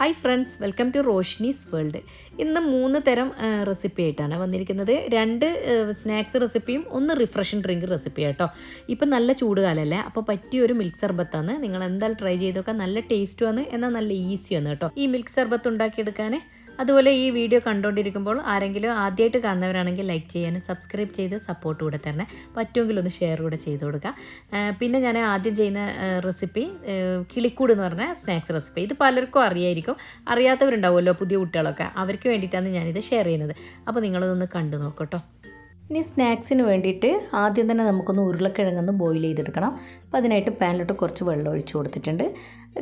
Hi friends welcome to Roshni's world ഇന്ന് മൂന്ന് തരം റെസിപ്പി ആയിട്ടാണ് വന്നിരിക്കുന്നത്. രണ്ട് സ്നാക്സ് റെസിപ്പിയും ഒന്ന് റിഫ്രഷിംഗ് ഡ്രിങ്ക് റെസിപ്പി കേട്ടോ ഇപ്പം നല്ല ചൂടുകാലമല്ലേ അപ്പോൾ പറ്റിയ ഒരു മിൽക്ക് സർബത്താണ്. നിങ്ങൾ എന്തായാലും ട്രൈ ചെയ്ത് നോക്കാം. നല്ല ടേസ്റ്റുമാണ് എന്നാൽ നല്ല ഈസിയാണ് കേട്ടോ. ഈ മിൽക്ക് സർബത്ത് ഉണ്ടാക്കിയെടുക്കാൻ അതുപോലെ ഈ വീഡിയോ കണ്ടുകൊണ്ടിരിക്കുമ്പോൾ ആരെങ്കിലും ആദ്യമായിട്ട് കാണുന്നവരാണെങ്കിൽ ലൈക്ക് ചെയ്യാനും സബ്സ്ക്രൈബ് ചെയ്ത് സപ്പോർട്ട് കൂടെ തരണേ. പറ്റുമെങ്കിൽ ഒന്ന് ഷെയർ കൂടെ ചെയ്ത് കൊടുക്കുക പിന്നെ ഞാൻ ആദ്യം ചെയ്യുന്ന റെസിപ്പി കിളിക്കൂട് എന്ന് പറഞ്ഞ സ്നാക്സ് റെസിപ്പി ഇത് പലർക്കും അറിയായിരിക്കും. അറിയാത്തവരുണ്ടാവുമല്ലോ പുതിയ കുട്ടികളൊക്കെ. അവർക്ക് വേണ്ടിയിട്ടാണ് ഞാനിത് ഷെയർ ചെയ്യുന്നത്. അപ്പോൾ നിങ്ങളതൊന്ന് കണ്ടു നോക്കട്ടോ ഇനി സ്നാക്സിന് വേണ്ടിയിട്ട് ആദ്യം തന്നെ നമുക്കൊന്ന് ഉരുളക്കിഴങ്ങൊന്ന് ബോയിൽ ചെയ്തെടുക്കണം. അപ്പോൾ അതിനായിട്ട് പാനിലോട്ട് കുറച്ച് വെള്ളം ഒഴിച്ചു കൊടുത്തിട്ടുണ്ട്.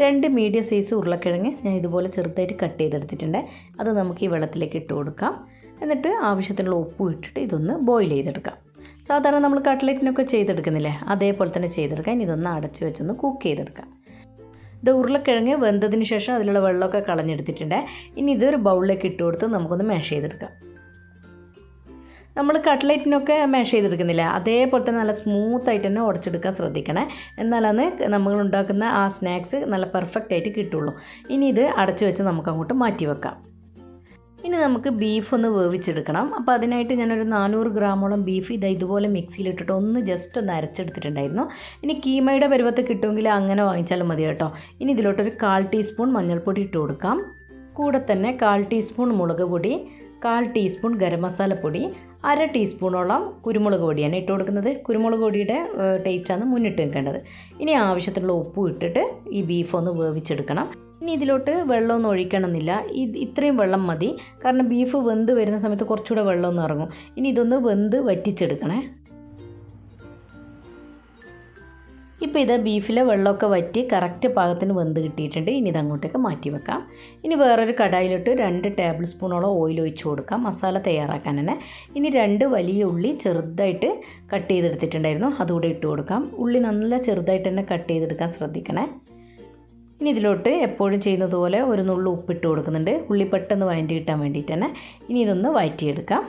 രണ്ട് മീഡിയം സൈസ് ഉരുളക്കിഴങ്ങ് ഞാൻ ഇതുപോലെ ചെറുതായിട്ട് കട്ട് ചെയ്തെടുത്തിട്ടുണ്ട്. അത് നമുക്ക് ഈ വെള്ളത്തിലേക്ക് ഇട്ട് കൊടുക്കാം. എന്നിട്ട് ആവശ്യത്തിനുള്ള ഉപ്പ് ഇട്ടിട്ട് ഇതൊന്ന് ബോയിൽ ചെയ്തെടുക്കാം. സാധാരണ നമ്മൾ കട്ട്ലറ്റിനൊക്കെ ചെയ്തെടുക്കുന്നില്ലേ? അതേപോലെ തന്നെ ചെയ്തെടുക്കാം. ഇനി ഇതൊന്ന് അടച്ച് വെച്ചൊന്ന് കുക്ക് ചെയ്തെടുക്കാം. ഇത് ഉരുളക്കിഴങ്ങ് വെന്തതിന് ശേഷം അതിലുള്ള വെള്ളമൊക്കെ കളഞ്ഞെടുത്തിട്ടുണ്ട്. ഇനി ഇതൊരു ബൗളിലേക്ക് ഇട്ട് കൊടുത്ത് നമുക്കൊന്ന് മാഷ് ചെയ്തെടുക്കാം. നമ്മൾ കട്ട്ലറ്റിനൊക്കെ മാഷ് ചെയ്തെടുക്കുന്നില്ല. അതേപോലെ തന്നെ നല്ല സ്മൂത്തായിട്ട് തന്നെ ഉടച്ചെടുക്കാൻ ശ്രദ്ധിക്കണേ. എന്നാലാണ് നമ്മൾ ഉണ്ടാക്കുന്ന ആ സ്നാക്സ് നല്ല പെർഫെക്റ്റ് ആയിട്ട് കിട്ടുള്ളൂ. ഇനി ഇത് അടച്ചു വെച്ച് നമുക്ക് അങ്ങോട്ട് മാറ്റി വെക്കാം. ഇനി നമുക്ക് ബീഫ് ഒന്ന് വേവിച്ചെടുക്കണം. അപ്പോൾ അതിനായിട്ട് ഞാനൊരു നാനൂറ് ഗ്രാമോളം ബീഫ് ഇതാ ഇതുപോലെ മിക്സിയിലിട്ടിട്ട് ഒന്ന് ജസ്റ്റ് ഒന്ന് അരച്ചെടുത്തിട്ടുണ്ടായിരുന്നു. ഇനി കീമയുടെ പരുവത്ത് കിട്ടുമെങ്കിൽ അങ്ങനെ വാങ്ങിച്ചാലും മതി കേട്ടോ. ഇനി ഇതിലോട്ടൊരു കാൽ ടീസ്പൂൺ മഞ്ഞൾപ്പൊടി ഇട്ട് കൊടുക്കാം. കൂടെ തന്നെ കാൽ ടീസ്പൂൺ മുളക് പൊടി കാൽ ടീസ്പൂൺ ഗരം മസാലപ്പൊടി അര ടീസ്പൂണോളം കുരുമുളക് പൊടിയാണ് ഇട്ട് കൊടുക്കുന്നത്. കുരുമുളക് പൊടിയുടെ ടേസ്റ്റാണ് മുന്നിട്ട് നിൽക്കേണ്ടത്. ഇനി ആവശ്യത്തിനുള്ള ഉപ്പും ഇട്ടിട്ട് ഈ ബീഫ് ഒന്ന് വേവിച്ചെടുക്കണം. ഇനി ഇതിലോട്ട് വെള്ളമൊന്നും ഒഴിക്കണമെന്നില്ല. ഇത് ഇത്രയും വെള്ളം മതി. കാരണം ബീഫ് വെന്ത് വരുന്ന സമയത്ത് കുറച്ചുകൂടെ വെള്ളമൊന്നും ഇറങ്ങും. ഇനി ഇതൊന്ന് വെന്ത് വറ്റിച്ചെടുക്കണേ. ഇപ്പോൾ ഇത് ബീഫിലെ വെള്ളമൊക്കെ വറ്റി കറക്റ്റ് പാകത്തിന് വെന്ത് കിട്ടിയിട്ടുണ്ട്. ഇനി ഇത് അങ്ങോട്ടേക്ക് മാറ്റി വെക്കാം. ഇനി വേറൊരു കടായിലിട്ട് രണ്ട് ടേബിൾ സ്പൂണോളം ഓയിൽ ഒഴിച്ച് കൊടുക്കാം. മസാല തയ്യാറാക്കാൻ തന്നെ. ഇനി രണ്ട് വലിയ ഉള്ളി ചെറുതായിട്ട് കട്ട് ചെയ്തെടുത്തിട്ടുണ്ടായിരുന്നു. അതുകൂടെ ഇട്ട് കൊടുക്കാം. ഉള്ളി നല്ല ചെറുതായിട്ട് തന്നെ കട്ട് ചെയ്തെടുക്കാൻ ശ്രദ്ധിക്കണേ. ഇനി ഇതിലോട്ട് എപ്പോഴും ചെയ്യുന്നതുപോലെ ഒരു നുള്ളു ഉപ്പിട്ട് കൊടുക്കുന്നുണ്ട്. ഉള്ളി പെട്ടെന്ന് വഴറ്റി കിട്ടാൻ വേണ്ടിയിട്ട് തന്നെ. ഇനി ഇതൊന്ന് വഴറ്റിയെടുക്കാം.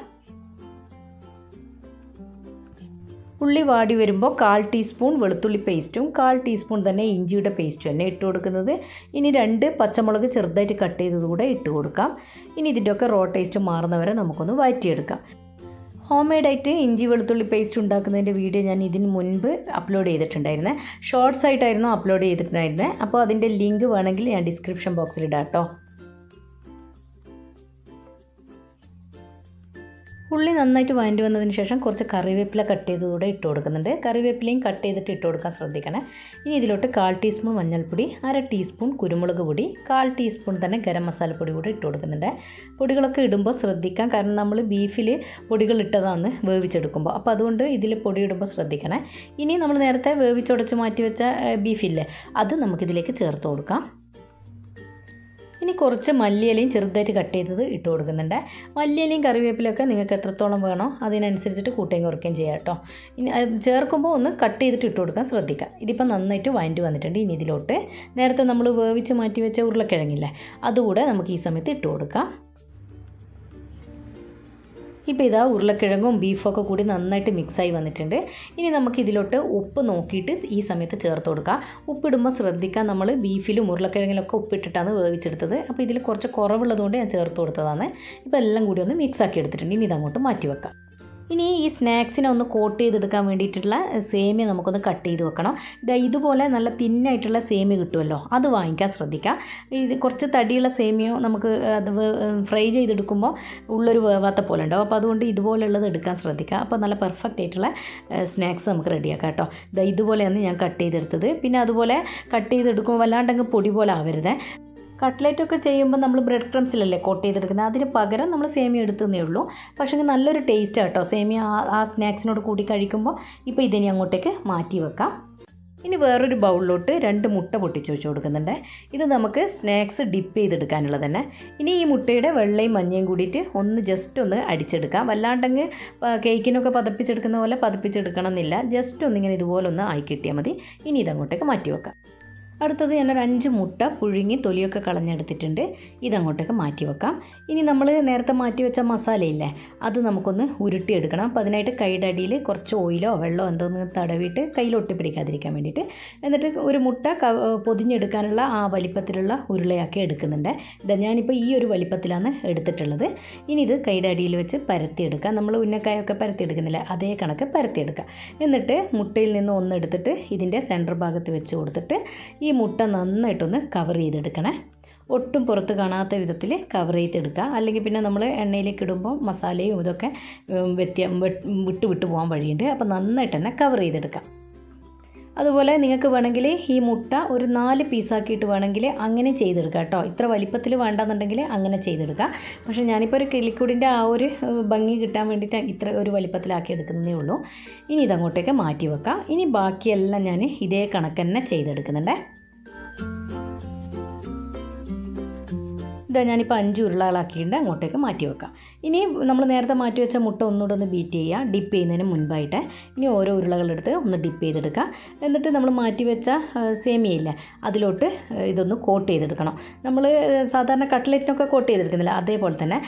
ഉള്ളി വാടി വരുമ്പോൾ കാൽ ടീസ്പൂൺ വെളുത്തുള്ളി പേസ്റ്റും കാൽ ടീസ്പൂൺ തന്നെ ഇഞ്ചിയുടെ പേസ്റ്റും തന്നെ ഇട്ട് കൊടുക്കുന്നത്. ഇനി രണ്ട് പച്ചമുളക് ചെറുതായിട്ട് കട്ട് ചെയ്തത് കൂടെ ഇട്ട് കൊടുക്കാം. ഇനി ഇതിന്റെയൊക്കെ റോ ടേസ്റ്റ് മാറുന്നവരെ നമുക്കൊന്ന് വഴറ്റിയെടുക്കാം ഹോം മെയ്ഡായിട്ട് ഇഞ്ചി വെളുത്തുള്ളി പേസ്റ്റ് ഉണ്ടാക്കുന്നതിന്റെ വീഡിയോ ഞാൻ ഇതിന് മുൻപ് അപ്ലോഡ് ചെയ്തിട്ടുണ്ടായിരുന്നത് ഷോർട്സ് ആയിട്ടായിരുന്നു അപ്ലോഡ് ചെയ്തിട്ടുണ്ടായിരുന്നത് അപ്പോൾ അതിന്റെ ലിങ്ക് വേണമെങ്കിൽ ഞാൻ ഡിസ്ക്രിപ്ഷൻ ബോക്സിൽ ഇടാം കേട്ടോ. ഉള്ളി നന്നായിട്ട് വഴണ്ടി വന്നതിന് ശേഷം കുറച്ച് കറിവേപ്പില കട്ട് ചെയ്തുകൂടെ ഇട്ട് കൊടുക്കുന്നുണ്ട്. കറിവേപ്പിലയും കട്ട് ചെയ്തിട്ട് ഇട്ട് കൊടുക്കാൻ ശ്രദ്ധിക്കണേ. ഇനി ഇതിലോട്ട് കാൽ ടീസ്പൂൺ മഞ്ഞൾപ്പൊടി അര ടീസ്പൂൺ കുരുമുളക് പൊടി കാൽ ടീസ്പൂൺ തന്നെ ഗരം മസാലപ്പൊടി കൂടെ ഇട്ട് കൊടുക്കുന്നുണ്ട്. പൊടികളൊക്കെ ഇടുമ്പോൾ ശ്രദ്ധിക്കാം. കാരണം നമ്മൾ ബീഫിൽ പൊടികൾ ഇട്ടതാണ് വേവിച്ചെടുക്കുമ്പോൾ. അപ്പോൾ അതുകൊണ്ട് ഇതിൽ പൊടി ഇടുമ്പോൾ ശ്രദ്ധിക്കണേ. ഇനി നമ്മൾ നേരത്തെ വേവിച്ചുടച്ച് മാറ്റി വെച്ച ബീഫില്ലേ അത് നമുക്കിതിലേക്ക് ചേർത്ത് കൊടുക്കാം. ഇനി കുറച്ച് മല്ലിയിലയും ചെറുതായിട്ട് കട്ട് ചെയ്തത് ഇട്ട് കൊടുക്കുന്നുണ്ട്. മല്ലിയിലയും കറിവേപ്പിലൊക്കെ നിങ്ങൾക്ക് എത്രത്തോളം വേണോ അതിനനുസരിച്ചിട്ട് കൂട്ടുകയും കുറയ്ക്കുകയും ചെയ്യാം കേട്ടോ. ഇനി ചേർക്കുമ്പോൾ ഒന്ന് കട്ട് ചെയ്തിട്ട് ഇട്ട് കൊടുക്കാൻ ശ്രദ്ധിക്കാം. ഇതിപ്പോൾ നന്നായിട്ട് വഴണ്ടി വന്നിട്ടുണ്ട്. ഇനി ഇതിലോട്ട് നേരത്തെ നമ്മൾ വേവിച്ച് മാറ്റി വെച്ച ഉരുളക്കിഴങ്ങില്ലേ അതുകൂടെ നമുക്ക് ഈ സമയത്ത് ഇട്ട് കൊടുക്കാം. ഇപ്പോൾ ഇതാ ഉരുളക്കിഴങ്ങും ബീഫൊക്കെ കൂടി നന്നായിട്ട് മിക്സായി വന്നിട്ടുണ്ട്. ഇനി നമുക്ക് ഇതിലോട്ട് ഉപ്പ് നോക്കിയിട്ട് ഈ സമയത്ത് ചേർത്ത് കൊടുക്കാം. ഉപ്പിടുമ്പോൾ ശ്രദ്ധിക്കാൻ നമ്മൾ ബീഫിലും ഉരുളക്കിഴങ്ങിലൊക്കെ ഉപ്പിട്ടിട്ടാണ് വേവിച്ചെടുത്തത്. അപ്പോൾ ഇതിൽ കുറച്ച് കുറവുള്ളതുകൊണ്ട് ഞാൻ ചേർത്ത് കൊടുത്തതാണ്. ഇപ്പോൾ എല്ലാം കൂടി ഒന്ന് മിക്സാക്കി എടുത്തിട്ടുണ്ട്. ഇനി ഇതങ്ങോട്ട് മാറ്റി വെക്കാം ഇനി ഈ സ്നാക്സിനെ ഒന്ന് കോട്ട് ചെയ്തെടുക്കാൻ വേണ്ടിയിട്ടുള്ള സേമിയ നമുക്കൊന്ന് കട്ട് ചെയ്ത് വെക്കണം. ഇതുപോലെ നല്ല തിന്നായിട്ടുള്ള സേമിയ കിട്ടുമല്ലോ അത് വാങ്ങിക്കാൻ ശ്രദ്ധിക്കാം ഇത് കുറച്ച് തടിയുള്ള സേമിയോ നമുക്ക് അത് ഫ്രൈ ചെയ്തെടുക്കുമ്പോൾ ഉള്ളൊരു വേവാത്ത പോലെ ഉണ്ടാവും. അപ്പോൾ അതുകൊണ്ട് ഇതുപോലെയുള്ളത് എടുക്കാൻ ശ്രദ്ധിക്കുക. അപ്പോൾ നല്ല പെർഫെക്റ്റ് ആയിട്ടുള്ള സ്നാക്സ് നമുക്ക് റെഡിയാക്കാം കേട്ടോ. ഇതുപോലെയാണ് ഞാൻ കട്ട് ചെയ്തെടുത്തത്. പിന്നെ അതുപോലെ കട്ട് ചെയ്തെടുക്കുമ്പോൾ വല്ലാണ്ടങ്ങ് പൊടി പോലെ ആവരുത്. കട്ട്ലറ്റ് ഒക്കെ ചെയ്യുമ്പോൾ നമ്മൾ ബ്രെഡ് ക്രംസിലല്ലേ കോട്ട് ചെയ്തെടുക്കുന്നത്? അതിന് പകരം നമ്മൾ സേമിയ എടുത്തതേ ഉള്ളൂ. പക്ഷേ നല്ലൊരു ടേസ്റ്റ് കേട്ടോ സേമിയ ആ സ്നാക്സിനോട് കൂടി കഴിക്കുമ്പോൾ ഇപ്പോൾ ഇതിനി അങ്ങോട്ടേക്ക് മാറ്റി വെക്കാം. ഇനി വേറൊരു ബൗളിലോട്ട് രണ്ട് മുട്ട പൊട്ടിച്ച് വെച്ച് കൊടുക്കുന്നുണ്ട്. ഇത് നമുക്ക് സ്നാക്സ് ഡിപ്പ് ചെയ്തെടുക്കാനുള്ളത് തന്നെ. ഇനി ഈ മുട്ടയുടെ വെള്ളയും മഞ്ഞയും കൂടിയിട്ട് ഒന്ന് ജസ്റ്റ് ഒന്ന് അടിച്ചെടുക്കാം. വല്ലാണ്ടങ്ങ് കേക്കിനൊക്കെ പതപ്പിച്ചെടുക്കുന്ന പോലെ പതപ്പിച്ചെടുക്കണം എന്നില്ല ജസ്റ്റ് ഒന്നിങ്ങനെ ഇതുപോലെ ഒന്ന് ആയി കിട്ടിയാൽ മതി. ഇനി ഇതങ്ങോട്ടേക്ക് മാറ്റി വെക്കാം. അടുത്തത് ഞാനൊരു അഞ്ച് മുട്ട പുഴുങ്ങി തൊലിയൊക്കെ കളഞ്ഞെടുത്തിട്ടുണ്ട്. ഇതങ്ങോട്ടേക്ക് മാറ്റി വെക്കാം. ഇനി നമ്മൾ നേരത്തെ മാറ്റി വെച്ച മസാലയില്ലേ അത് നമുക്കൊന്ന് ഉരുട്ടിയെടുക്കണം. അപ്പോൾ അതിനായിട്ട് കൈയുടെ അടിയിൽ കുറച്ച് ഓയിലോ വെള്ളമോ എന്തോന്ന് തടവിയിട്ട് കയ്യിൽ ഒട്ടിപ്പിടിക്കാതിരിക്കാൻ വേണ്ടിയിട്ട്. എന്നിട്ട് ഒരു മുട്ട പൊതിഞ്ഞെടുക്കാനുള്ള ആ വലിപ്പത്തിലുള്ള ഉരുളയൊക്കെ എടുക്കുന്നുണ്ട്. ഇതാ ഞാനിപ്പോൾ ഈ ഒരു വലിപ്പത്തിലാണ് എടുത്തിട്ടുള്ളത്. ഇനി ഇത് കൈയുടെ അടിയിൽ വെച്ച് പരത്തിയെടുക്കുക നമ്മൾ ഉന്നക്കായൊക്കെ പരത്തിയെടുക്കുന്നില്ല അതേ കണക്ക് പരത്തിയെടുക്കുക എന്നിട്ട് മുട്ടയിൽ നിന്ന് ഒന്ന് എടുത്തിട്ട് ഇതിന്റെ സെന്റർ ഭാഗത്ത് വെച്ച് കൊടുത്തിട്ട് മുട്ട നന്നായിട്ടൊന്ന് കവർ ചെയ്തെടുക്കണേ. ഒട്ടും പുറത്ത് കാണാത്ത വിധത്തിൽ കവർ ചെയ്തെടുക്കുക. അല്ലെങ്കിൽ പിന്നെ നമ്മൾ എണ്ണയിലേക്ക് ഇടുമ്പോൾ മസാലയും ഇതൊക്കെ വ്യത്യ വെട്ട് വിട്ട് പോകാൻ വഴിയുണ്ട്. അപ്പോൾ നന്നായിട്ട് തന്നെ കവർ ചെയ്തെടുക്കാം. അതുപോലെ നിങ്ങൾക്ക് വേണമെങ്കിൽ ഈ മുട്ട ഒരു നാല് പീസാക്കിയിട്ട് വേണമെങ്കിൽ അങ്ങനെ ചെയ്തെടുക്കാം കേട്ടോ. ഇത്ര വലിപ്പത്തിൽ വേണ്ടെന്നുണ്ടെങ്കിൽ അങ്ങനെ ചെയ്തെടുക്കാം. പക്ഷേ ഞാനിപ്പോൾ ഒരു കിളിക്കൂടിന്റെ ആ ഒരു ഭംഗി കിട്ടാൻ വേണ്ടിയിട്ട് ഇത്ര ഒരു വലിപ്പത്തിലാക്കി എടുക്കുന്നതേ ഉള്ളൂ. ഇനി ഇതങ്ങോട്ടേക്ക് മാറ്റി വെക്കാം. ഇനി ബാക്കിയെല്ലാം ഞാൻ ഇതേ കണക്ക് തന്നെ ചെയ്തെടുക്കുന്നുണ്ടേ. ഇതാ ഞാനിപ്പോൾ അഞ്ച് ഉരുളകളാക്കിയിട്ട് അങ്ങോട്ടേക്ക് മാറ്റി വെക്കാം. ഇനി നമ്മൾ നേരത്തെ മാറ്റി വെച്ച മുട്ട ഒന്നുകൂടെ ഒന്ന് ബീറ്റ് ചെയ്യുക ഡിപ്പ് ചെയ്യുന്നതിന് മുൻപായിട്ട്. ഇനി ഓരോ ഉരുളകളെടുത്ത് ഒന്ന് ഡിപ്പ് ചെയ്തെടുക്കുക എന്നിട്ട് നമ്മൾ മാറ്റി വെച്ച സേമിയയില്ല അതിലോട്ട് ഇതൊന്ന് കോട്ട് ചെയ്തെടുക്കണം. നമ്മൾ സാധാരണ കട്ട്ലറ്റിനൊക്കെ കോട്ട് ചെയ്തെടുക്കുന്നില്ല അതേപോലെ തന്നെ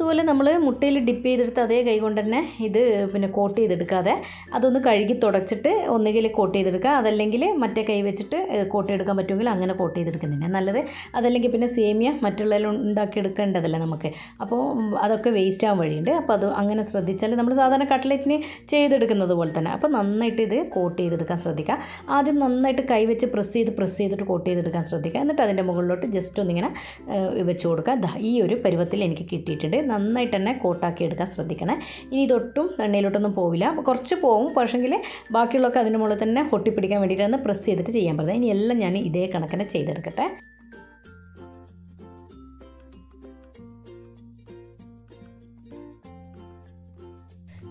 അതുപോലെ നമ്മൾ മുട്ടയിൽ ഡിപ്പ് ചെയ്തെടുത്ത് അതേ കൈ കൊണ്ട് തന്നെ ഇത് പിന്നെ കോട്ട് ചെയ്തെടുക്കാതെ അതൊന്ന് കഴുകി തുടച്ചിട്ട് ഒന്നുകിൽ കോട്ട് ചെയ്തെടുക്കുക. അതല്ലെങ്കിൽ മറ്റേ കൈ വെച്ചിട്ട് കോട്ട് എടുക്കാൻ പറ്റുമെങ്കിൽ അങ്ങനെ കോട്ട് ചെയ്തെടുക്കുന്നുണ്ട് നല്ലത്. അതല്ലെങ്കിൽ പിന്നെ സേമിയ മറ്റുള്ളതിൽ ഉണ്ടാക്കിയെടുക്കേണ്ടതല്ലേ നമുക്ക്. അപ്പോൾ അതൊക്കെ വേസ്റ്റ് ആവാൻ വഴിയുണ്ട്. അപ്പോൾ അത് അങ്ങനെ ശ്രദ്ധിച്ചാൽ നമ്മൾ സാധാരണ കട്ട്ലറ്റിന് ചെയ്തെടുക്കുന്നത് പോലെ തന്നെ. അപ്പോൾ നന്നായിട്ട് ഇത് കോട്ട് ചെയ്തെടുക്കാൻ ശ്രദ്ധിക്കുക. ആദ്യം നന്നായിട്ട് കൈ വെച്ച് പ്രസ് ചെയ്ത് പ്രസ് ചെയ്തിട്ട് കോട്ട് ചെയ്തെടുക്കാൻ ശ്രദ്ധിക്കുക. എന്നിട്ട് അതിന്റെ മുകളിലോട്ട് ജസ്റ്റ് ഒന്നിങ്ങനെ വെച്ച് കൊടുക്കുക. ഈ ഒരു പരുവത്തിൽ എനിക്ക് കിട്ടിയിട്ടുണ്ട്. നന്നായിട്ട് തന്നെ കോട്ടാക്കി എടുക്കാൻ ശ്രദ്ധിക്കണേ. ഇനി ഇതൊട്ടും എണ്ണയിലോട്ടൊന്നും പോവില്ല. കുറച്ച് പോവും. പക്ഷേങ്കിൽ ബാക്കിയുള്ളതൊക്കെ അതിന്റെ മുകളിൽ തന്നെ ഒട്ടിപ്പിടിക്കാൻ വേണ്ടിയിട്ടാണ് പ്രസ് ചെയ്തിട്ട് ചെയ്യാൻ പറഞ്ഞത് ഇനി എല്ലാം ഞാൻ ഇതേ കണക്കിനെ ചെയ്തെടുക്കട്ടെ.